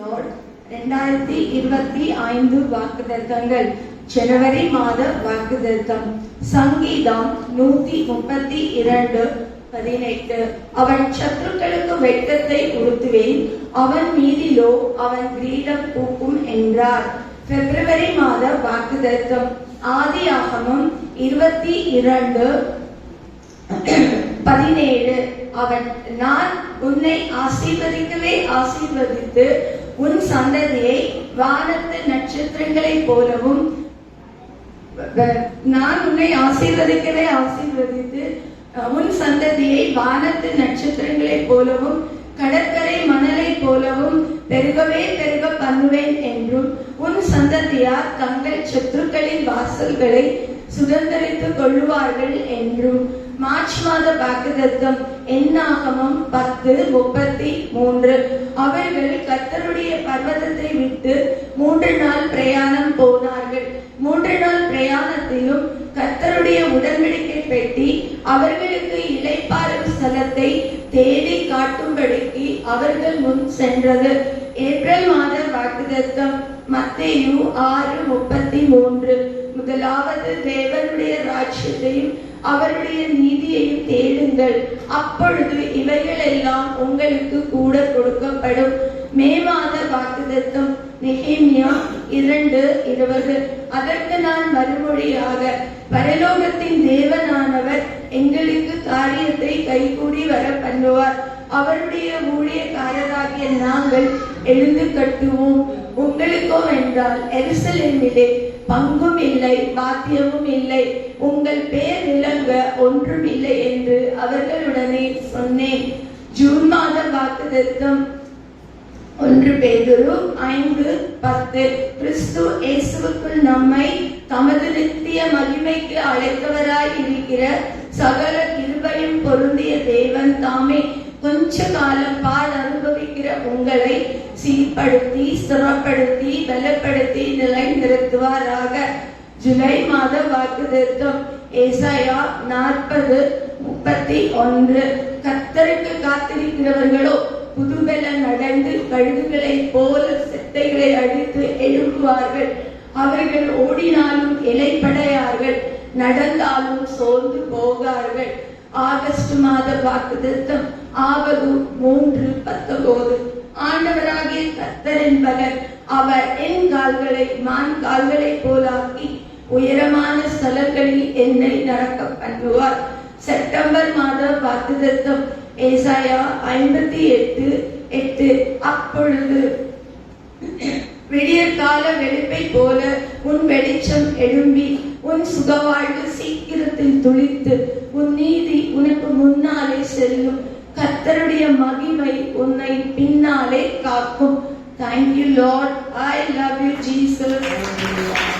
Lord, ரெண்டாயிரத்தி இருபத்தி ஐந்து வாக்குதத்தங்கள் ஜனவரி மாத வாக்குதத்தம் சங்கீதம் நூத்தி முப்பத்தி இரண்டு பதினெட்டு அவன் சத்துருக்களுக்கு வெட்டத்தை உறுத்துவேன். அவன் மீதிலோ அவன் கிரீடம் பூக்கும் என்றார். பிப்ரவரி மாத வாக்குதத்தம் ஆதி ஆகமும் இருபத்தி இரண்டு பதினேழு. அவன் நான் உன்னை ஆசீர்வதிக்கவே ஆசீர்வதித்து உன் சந்ததியை வானத்து நட்சத்திரங்களைப் போலவும் நான் உன்னை ஆசீர்வதிக்கவே ஆசீர்வதித்து அஹ், உன் சந்ததியை வானத்து நட்சத்திரங்களைப் போலவும் கடற்கரை மணலைப் போலவும் பெருகவே பெருக பண்ணுவேன் என்றும் உன் சந்ததியார் தங்கள் சத்துருக்களின் வாசல்களை சுதந்திரித்துக் கொள்ளுவார்கள் என்றும் மார்ச் மாத வாக்குதத்தம் எண்ணாகமம் பத்து முப்பத்தி மூன்று. அவர்கள் கர்த்தருடைய பர்வதத்தை விட்டு மூன்று நாள் பிரயாணம் போனார்கள். மூன்று நாள் பிரயாணத்திலும் கர்த்தருடைய உடன்படிக்கை பெட்டி அவர்களுக்கு இளைப்பாறும் ஸ்தலத்தை தேடி காட்டும்படிக்கு அவர்கள் முன் சென்றது. ஏப்ரல் மாத வாக்குதத்தம் மத்தேயு ஆறு முப்பத்தி மூன்று. முதலாவது தேவனுடைய ராஜ்யத்தையும் அவருடைய நீதியையும் தேடுங்கள். அப்பொழுது இவைகள் எல்லாம் உங்களுக்கு கூட கொடுக்கப்படும். மே மாத வாக்குதத்தம் நெஹேமியா இரண்டு இருபது. அதற்கு நான் மறுமொழியாக பரலோகத்தின் தேவனானவர் எங்களுக்கு காரியத்தை கைகூடி வர பண்ணுவார் அவருடைய ஊழியக்காரராகிய நாங்கள் எழுந்து கட்டுவோம். உங்களுக்கோ என்றால் எருசலேமிலே பங்கும் இல்லை பாத்தியமும் இல்லை உங்கள் பேர் விளங்க ஒன்றும் இல்லை என்று அவர்களுடனே சொன்னேன். ஜூன் மாத வாக்குதத்தம் ஒன்று பேதுரு ஐந்து பத்து. கிறிஸ்து இயேசுவுக்குள் நம்மை தமது நித்திய மகிமைக்கு அழைத்தவராய் இருக்கிற சகல கிருபையும் பொருந்திய தேவன் தாமே. கொஞ்ச காலம் பால் அனுபவிக்கிற உங்களை சீர்படுத்தி ஸ்திரப்படுத்தி பலப்படுத்தி நிலைநிறுத்துவாராக. ஜூலை மாத வாக்குதத்தம் ஏசாயா நாற்பது முப்பத்தி ஒன்று. கத்தருக்கு காத்திருக்கிறவர்களோ புதுபெல நடந்து கழுகுகளைப் போல செத்தைகளை அடித்து எழுப்புவார்கள் அவர்கள் ஓடினாலும் இலைப்படையார்கள். நடந்தாலும் சோர்ந்து போகார்கள். ஆகஸ்ட் மாத வாக்குத்தத்தம் ஆவது மூன்று பத்தொன்பது. ஆண்டவராகிய கர்த்தர் என்பவர் அவர் என் கால்களை மான் கால்களை போலாக்கி உயரமான ஸ்தலங்களில் என்னை நடக்க பண்ணுவார். செப்டம்பர் மாத வாக்குத்தத்தம் ஏசாயா ஐம்பத்தி எட்டு எட்டு. அப்பொழுது விடியற்கால வெளுப்பை போல உன் வெளிச்சம் எழும்பி உன் சுகவாழ்வு சீக்கிரத்தில் துளித்து உன் நீதி உனக்கு முன்னாலே செல்லும். கத்தருடைய மகிமை உன்னை பின்னாலே காக்கும். Thank you Lord I love you Jesus